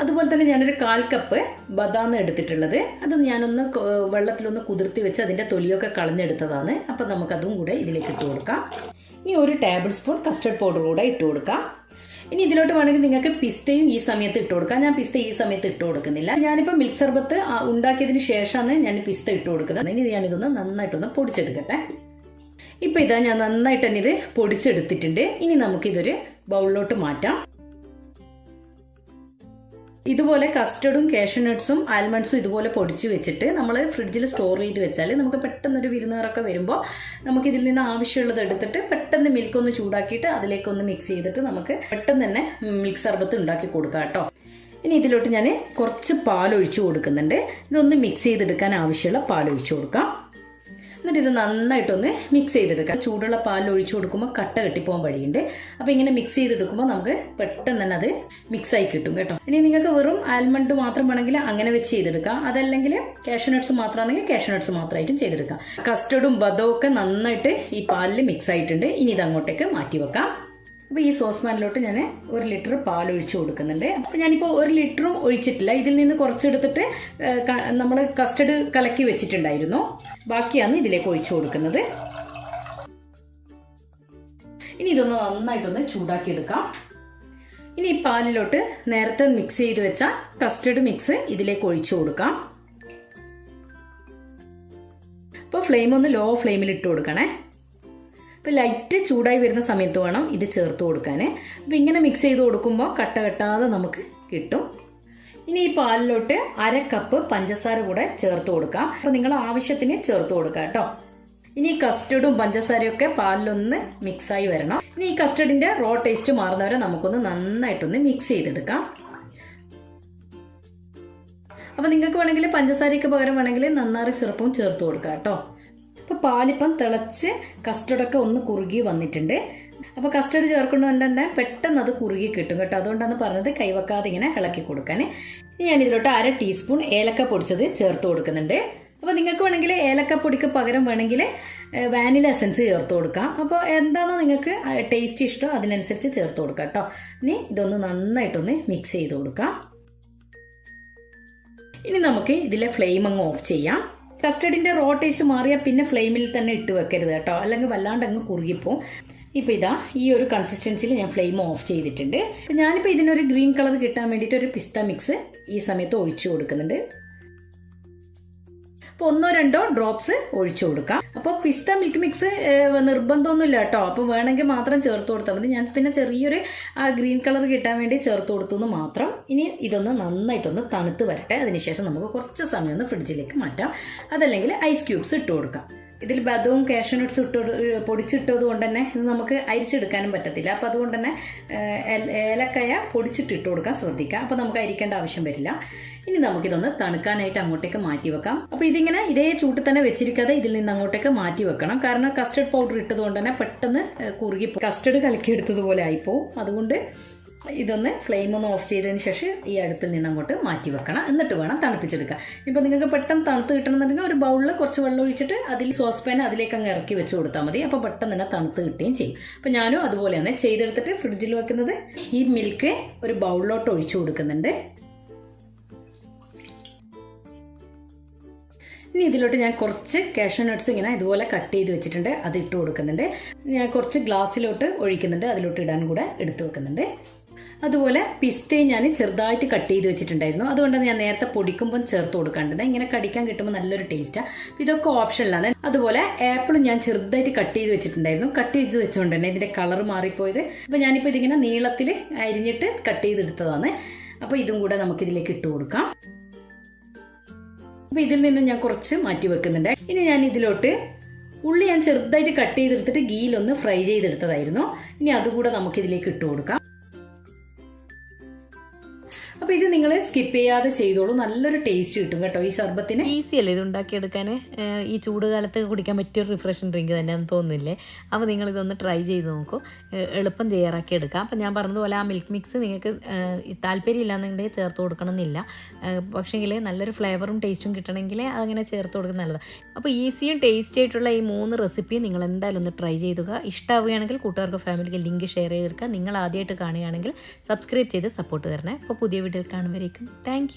അതുപോലെ തന്നെ ഞാനൊരു കാൽ കപ്പ് ബദാം എടുത്തിട്ടുള്ളത്. അത് ഞാനൊന്ന് വെള്ളത്തിലൊന്ന് കുതിർത്തി വെച്ച് അതിന്റെ തൊലിയൊക്കെ കളഞ്ഞെടുത്തതാണ്. അപ്പം നമുക്കതും കൂടെ ഇതിലേക്ക് ഇട്ട് കൊടുക്കാം. ഇനി ഒരു ടേബിൾ സ്പൂൺ കസ്റ്റർഡ് പൗഡർ കൂടെ ഇട്ട് കൊടുക്കാം. ഇനി ഇതിലോട്ട് വേണമെങ്കിൽ നിങ്ങൾക്ക് പിസ്തയും ഈ സമയത്ത് ഇട്ട് കൊടുക്കാം. ഞാൻ പിസ്ത ഈ സമയത്ത് ഇട്ട് കൊടുക്കുന്നില്ല. ഞാനിപ്പോൾ മിൽക്ക് സർബത്ത് ആ, ഉണ്ടാക്കിയതിന് ശേഷമാണ് ഞാൻ പിസ്ത ഇട്ട് കൊടുക്കുന്നത്. ഇനി ഞാനിതൊന്ന് നന്നായിട്ടൊന്ന് പൊടിച്ചെടുക്കട്ടെ. ഇപ്പം ഇതാ ഞാൻ നന്നായിട്ട് തന്നെ ഇത് പൊടിച്ചെടുത്തിട്ടുണ്ട്. ഇനി നമുക്കിതൊരു ബൗളിലോട്ട് മാറ്റാം. ഇതുപോലെ കസ്റ്റർഡും കാഷ്യൂ നട്ട്സും ആൽമണ്ട്സും ഇതുപോലെ പൊടിച്ച് വെച്ചിട്ട് നമ്മൾ ഫ്രിഡ്ജിൽ സ്റ്റോർ ചെയ്ത് വെച്ചാൽ നമുക്ക് പെട്ടെന്നൊരു വിരുന്നുകാരൊക്കെ വരുമ്പോൾ നമുക്ക് ഇതിൽ നിന്ന് ആവശ്യമുള്ളത് എടുത്തിട്ട് പെട്ടെന്ന് മിൽക്ക് ഒന്ന് ചൂടാക്കിയിട്ട് അതിലേക്കൊന്ന് മിക്സ് ചെയ്തിട്ട് നമുക്ക് പെട്ടെന്ന് തന്നെ മിൽക്ക് സർബത്ത് ഉണ്ടാക്കി കൊടുക്കാം കേട്ടോ. ഇനി ഇതിലോട്ട് ഞാൻ കുറച്ച് പാൽ ഒഴിച്ചു കൊടുക്കുന്നുണ്ട്. ഇതൊന്ന് മിക്സ് ചെയ്തെടുക്കാൻ ആവശ്യമുള്ള പാൽ ഒഴിച്ചു കൊടുക്കാം. എന്നിട്ട് ഇത് നന്നായിട്ടൊന്ന് മിക്സ് ചെയ്തെടുക്കാം. ചൂടുള്ള പാലിൽ ഒഴിച്ചു കൊടുക്കുമ്പോൾ കട്ട കെട്ടിപ്പോകാൻ വഴിയുണ്ട്. അപ്പോൾ ഇങ്ങനെ മിക്സ് ചെയ്തെടുക്കുമ്പോൾ നമുക്ക് പെട്ടെന്ന് തന്നെ അത് മിക്സ് ആയി കിട്ടും കേട്ടോ. ഇനി നിങ്ങൾക്ക് വെറും ആൽമണ്ട് മാത്രം വേണമെങ്കിൽ അങ്ങനെ വെച്ച് ചെയ്തെടുക്കാം. അതല്ലെങ്കിൽ കാഷ്യൂ നട്ട്സ് മാത്രമാണെങ്കിൽ കാഷ്യൂ നട്ട്സ് മാത്രമായിട്ടും ചെയ്തെടുക്കാം. കസ്റ്റർഡും ബദവും ഒക്കെ നന്നായിട്ട് ഈ പാലിൽ മിക്സ് ആയിട്ടുണ്ട്. ഇനി ഇത് അങ്ങോട്ടേക്ക് മാറ്റി വെക്കാം അപ്പോൾ ഈ സോസ് പാനിലോട്ട് ഞാൻ ഒരു ലിറ്റർ പാൽ ഒഴിച്ചു കൊടുക്കുന്നുണ്ട്. അപ്പോൾ ഞാനിപ്പോൾ ഒരു ലിറ്ററും ഒഴിച്ചിട്ടില്ല. ഇതിൽ നിന്ന് കുറച്ചെടുത്തിട്ട് നമ്മൾ കസ്റ്റഡ് കലക്കി വെച്ചിട്ടുണ്ടായിരുന്നു. ബാക്കിയാണ് ഇതിലേക്ക് ഒഴിച്ചു കൊടുക്കുന്നത്. ഇനി ഇതൊന്ന് നന്നായിട്ടൊന്ന് ചൂടാക്കിയെടുക്കാം. ഇനി ഈ പാലിലോട്ട് നേരത്തെ മിക്സ് ചെയ്ത് വെച്ച കസ്റ്റഡ് മിക്സ് ഇതിലേക്ക് ഒഴിച്ചു കൊടുക്കാം. അപ്പോൾ ഫ്ലെയിം ഒന്ന് ലോ ഫ്ലെയിമിൽ ഇട്ട് കൊടുക്കണേ. അപ്പോൾ ലൈറ്റ് ചൂടായി വരുന്ന സമയത്ത് വേണം ഇത് ചേർത്ത് കൊടുക്കാൻ അപ്പോൾ ഇങ്ങനെ മിക്സ് ചെയ്ത് കൊടുക്കുമ്പോൾ കട്ട കെട്ടാതെ നമുക്ക് കിട്ടും. ഇനി ഈ പാലിലോട്ട് അര കപ്പ് പഞ്ചസാര കൂടെ ചേർത്ത് കൊടുക്കാം. അപ്പോൾ നിങ്ങൾ ആവശ്യത്തിന് ചേർത്ത് കൊടുക്കാം കേട്ടോ. ഇനി കസ്റ്റർഡും പഞ്ചസാരയും ഒക്കെ പാലിലൊന്ന് മിക്സായി വരണം. ഇനി ഈ കസ്റ്റർഡിന്റെ റോ ടേസ്റ്റ് മാറുന്നവരെ നമുക്കൊന്ന് നന്നായിട്ടൊന്ന് മിക്സ് ചെയ്തെടുക്കാം. അപ്പോൾ നിങ്ങൾക്ക് വേണമെങ്കിൽ പഞ്ചസാരയ്ക്ക് പകരം വേണമെങ്കിൽ നന്നാറി സിറപ്പും ചേർത്ത് കൊടുക്കാം കേട്ടോ. അപ്പോൾ പാലിപ്പം തിളച്ച് കസ്റ്റർഡൊക്കെ ഒന്ന് കുറുകി വന്നിട്ടുണ്ട്. അപ്പോൾ കസ്റ്റർഡ് ചേർക്കുന്നതുകൊണ്ട് തന്നെ പെട്ടെന്ന് അത് കുറുകി കിട്ടും കേട്ടോ. അതുകൊണ്ടാണ് പറഞ്ഞത് കൈവക്കാതെ ഇങ്ങനെ ഇളക്കി കൊടുക്കാൻ. ഇനി ഞാൻ ഇതിലോട്ട് അര ടീസ്പൂൺ ഏലക്ക പൊടിച്ചത് ചേർത്ത് കൊടുക്കുന്നുണ്ട്. അപ്പോൾ നിങ്ങൾക്ക് വേണമെങ്കിൽ ഏലക്കപ്പൊടിക്ക് പകരം വേണമെങ്കിൽ വാനില എസൻസ് ചേർത്ത് കൊടുക്കാം. അപ്പോൾ എന്താണോ നിങ്ങൾക്ക് ടേസ്റ്റ് ഇഷ്ടം അതിനനുസരിച്ച് ചേർത്ത് കൊടുക്കാം കേട്ടോ. ഇനി ഇതൊന്ന് നന്നായിട്ടൊന്ന് മിക്സ് ചെയ്ത് കൊടുക്കാം. ഇനി നമുക്ക് ഇതിലെ ഫ്ലെയിം അങ്ങ് ഓഫ് ചെയ്യാം. കസ്റ്റഡിന്റെ റോ ടേസ്റ്റ് മാറിയാൽ പിന്നെ ഫ്ലെയിമിൽ തന്നെ ഇട്ട് വെക്കരുത് കേട്ടോ. അല്ലെങ്കിൽ വല്ലാണ്ട് അങ്ങ് കുറുകിപ്പോവും. ഇപ്പോൾ ഇതാ ഈ ഒരു കൺസിസ്റ്റൻസിയിൽ ഞാൻ ഫ്ലെയിം ഓഫ് ചെയ്തിട്ടുണ്ട്. ഞാനിപ്പോൾ ഇതിനൊരു ഗ്രീൻ കളർ കിട്ടാൻ വേണ്ടിയിട്ട് ഒരു പിസ്ത മിക്സ് ഈ സമയത്ത് ഒഴിച്ചു കൊടുക്കുന്നുണ്ട്. അപ്പോൾ ഒന്നോ രണ്ടോ ഡ്രോപ്സ് ഒഴിച്ചു കൊടുക്കാം. അപ്പോൾ പിസ്ത മിൽക്ക് മിക്സ് നിർബന്ധമൊന്നുമില്ല കേട്ടോ. അപ്പോൾ വേണമെങ്കിൽ മാത്രം ചേർത്ത് കൊടുത്താൽ മതി. ഞാൻ പിന്നെ ചെറിയൊരു ആ ഗ്രീൻ കളർ കിട്ടാൻ വേണ്ടി ചേർത്ത് കൊടുത്തു എന്ന് മാത്രം. ഇനി ഇതൊന്ന് നന്നായിട്ടൊന്ന് തണുത്ത് വരട്ടെ. അതിനുശേഷം നമുക്ക് കുറച്ച് സമയം ഒന്ന് ഫ്രിഡ്ജിലേക്ക് മാറ്റാം. അതല്ലെങ്കിൽ ഐസ് ക്യൂബ്സ് ഇട്ട് കൊടുക്കാം. ഇതിൽ ബദവും കാഷ്യൂ നട്ട്സും ഇട്ട് പൊടിച്ചിട്ടത് കൊണ്ട് തന്നെ ഇത് നമുക്ക് അരിച്ചെടുക്കാനും പറ്റത്തില്ല. അപ്പോൾ അതുകൊണ്ട് തന്നെ ഏലക്കായ പൊടിച്ചിട്ട് ഇട്ട് കൊടുക്കാൻ ശ്രദ്ധിക്കാം അപ്പോൾ നമുക്ക് അരിക്കേണ്ട ആവശ്യം വരില്ല. ഇനി നമുക്കിതൊന്ന് തണുക്കാനായിട്ട് അങ്ങോട്ടേക്ക് മാറ്റി വെക്കാം. അപ്പോൾ ഇതിങ്ങനെ ഇതേ ചൂട്ടിൽ തന്നെ വെച്ചിരിക്കാതെ ഇതിൽ നിന്ന് അങ്ങോട്ടേക്ക് മാറ്റി വെക്കണം. കാരണം കസ്റ്റർഡ് പൗഡർ ഇട്ടത് കൊണ്ട് തന്നെ പെട്ടെന്ന് കുറുകി കസ്റ്റർഡ് കലക്കിയെടുത്തതുപോലെ ആയിപ്പോവും. അതുകൊണ്ട് ഇതൊന്ന് ഫ്ലെയിം ഒന്ന് ഓഫ് ചെയ്തതിന് ശേഷം ഈ അടുപ്പിൽ നിന്ന് അങ്ങോട്ട് മാറ്റി വെക്കണം. എന്നിട്ട് വേണം തണുപ്പിച്ചെടുക്കാൻ. ഇപ്പോൾ നിങ്ങൾക്ക് പെട്ടെന്ന് തണുത്ത് കിട്ടണമെന്നുണ്ടെങ്കിൽ ഒരു ബൗളിൽ കുറച്ച് വെള്ളം ഒഴിച്ചിട്ട് അതിൽ സോസ് പാൻ അതിലേക്ക് അങ്ങ് ഇറക്കി വെച്ച് കൊടുത്താൽ മതി. അപ്പോൾ പെട്ടെന്ന് തന്നെ തണുത്ത് കിട്ടുകയും ചെയ്യും. അപ്പോൾ ഞാനും അതുപോലെയാണ് ചെയ്തെടുത്തിട്ട് ഫ്രിഡ്ജിൽ വെക്കുന്നത്. ഈ മിൽക്ക് ഒരു ബൗളിലോട്ട് ഒഴിച്ചു കൊടുക്കുന്നുണ്ട്. ഇനി ഇതിലോട്ട് ഞാൻ കുറച്ച് കാഷ്യൂ നട്ട്സ് ഇങ്ങനെ ഇതുപോലെ കട്ട് ചെയ്ത് വെച്ചിട്ടുണ്ട്. അത് ഇട്ട് കൊടുക്കുന്നുണ്ട്. ഞാൻ കുറച്ച് ഗ്ലാസ്സിലോട്ട് ഒഴിക്കുന്നുണ്ട്. അതിലോട്ട് ഇടാൻ കൂടെ എടുത്തു വെക്കുന്നുണ്ട്. അതുപോലെ പിസ്തയും ഞാൻ ചെറുതായിട്ട് കട്ട് ചെയ്ത് വെച്ചിട്ടുണ്ടായിരുന്നു. അതുകൊണ്ടാണ് ഞാൻ നേരത്തെ പൊടിക്കുമ്പം ചേർത്ത് കൊടുക്കേണ്ടത്. ഇങ്ങനെ കടിക്കാൻ കിട്ടുമ്പോൾ നല്ലൊരു ടേസ്റ്റാണ് ഇതൊക്കെ ഓപ്ഷനിലാണ് അതുപോലെ ആപ്പിളും ഞാൻ ചെറുതായിട്ട് കട്ട് ചെയ്ത് വെച്ചിട്ടുണ്ടായിരുന്നു. കട്ട് ചെയ്ത് വെച്ചുകൊണ്ട് തന്നെ ഇതിന്റെ കളർ മാറിപ്പോയത്. അപ്പോൾ ഞാനിപ്പോൾ ഇതിങ്ങനെ നീളത്തിൽ അരിഞ്ഞിട്ട് കട്ട് ചെയ്തെടുത്തതാണ്. അപ്പോൾ ഇതും കൂടെ നമുക്കിതിലേക്ക് ഇട്ട് കൊടുക്കാം. അപ്പോൾ ഇതിൽ നിന്ന് ഞാൻ കുറച്ച് മാറ്റി വെക്കുന്നുണ്ട്. ഇനി ഞാൻ ഇതിലോട്ട് ഉള്ളി ഞാൻ ചെറുതായിട്ട് കട്ട് ചെയ്തെടുത്തിട്ട് ഗീലൊന്ന് ഫ്രൈ ചെയ്തെടുത്തതായിരുന്നു. ഇനി അതുകൂടെ നമുക്കിതിലേക്ക് ഇട്ട് കൊടുക്കാം. അപ്പോൾ ഇത് നിങ്ങൾ സ്കിപ്പ് ചെയ്യാതെ ചെയ്തോളൂ. നല്ലൊരു ടേസ്റ്റ് കിട്ടും കേട്ടോ ഈ ശർബത്തിന്. ഈസി അല്ലേ ഇത് ഉണ്ടാക്കിയെടുക്കാൻ ഈ ചൂട് കാലത്ത് കുടിക്കാൻ പറ്റിയ ഒരു റിഫ്രഷിംഗ് ഡ്രിങ്ക് തന്നെയാണെന്ന് തോന്നുന്നില്ലേ? അപ്പോൾ നിങ്ങൾ ഇതൊന്ന് ട്രൈ ചെയ്ത് നോക്കൂ. എളുപ്പം തയ്യാറാക്കി എടുക്കാം. അപ്പോൾ ഞാൻ പറഞ്ഞതുപോലെ ആ മിൽക്ക് മിക്സ് നിങ്ങൾക്ക് താല്പര്യം ഇല്ലാന്നുണ്ടെങ്കിൽ ചേർത്ത് കൊടുക്കണം എന്നില്ല പക്ഷേങ്കിൽ നല്ലൊരു ഫ്ലേവറും ടേസ്റ്റും കിട്ടണമെങ്കിൽ അതങ്ങനെ ചേർത്ത് കൊടുക്കുന്നത് നല്ലതാണ് അപ്പോൾ ഈസിയും ടേസ്റ്റി ആയിട്ടുള്ള ഈ മൂന്ന് റെസിപ്പി നിങ്ങൾ എന്തായാലും ഒന്ന് ട്രൈ ചെയ്തുക. ഇഷ്ടമാവുകയാണെങ്കിൽ കൂട്ടുകാർക്ക് ഫാമിലിക്ക് ലിങ്ക് ഷെയർ ചെയ്തെടുക്കുക. നിങ്ങൾ ആദ്യമായിട്ട് കാണുകയാണെങ്കിൽ സബ്സ്ക്രൈബ് ചെയ്ത് സപ്പോർട്ട് തരണേ. അപ്പോൾ പുതിയ വീഡിയോയിൽ കാണുമ്പോഴേക്കും താങ്ക്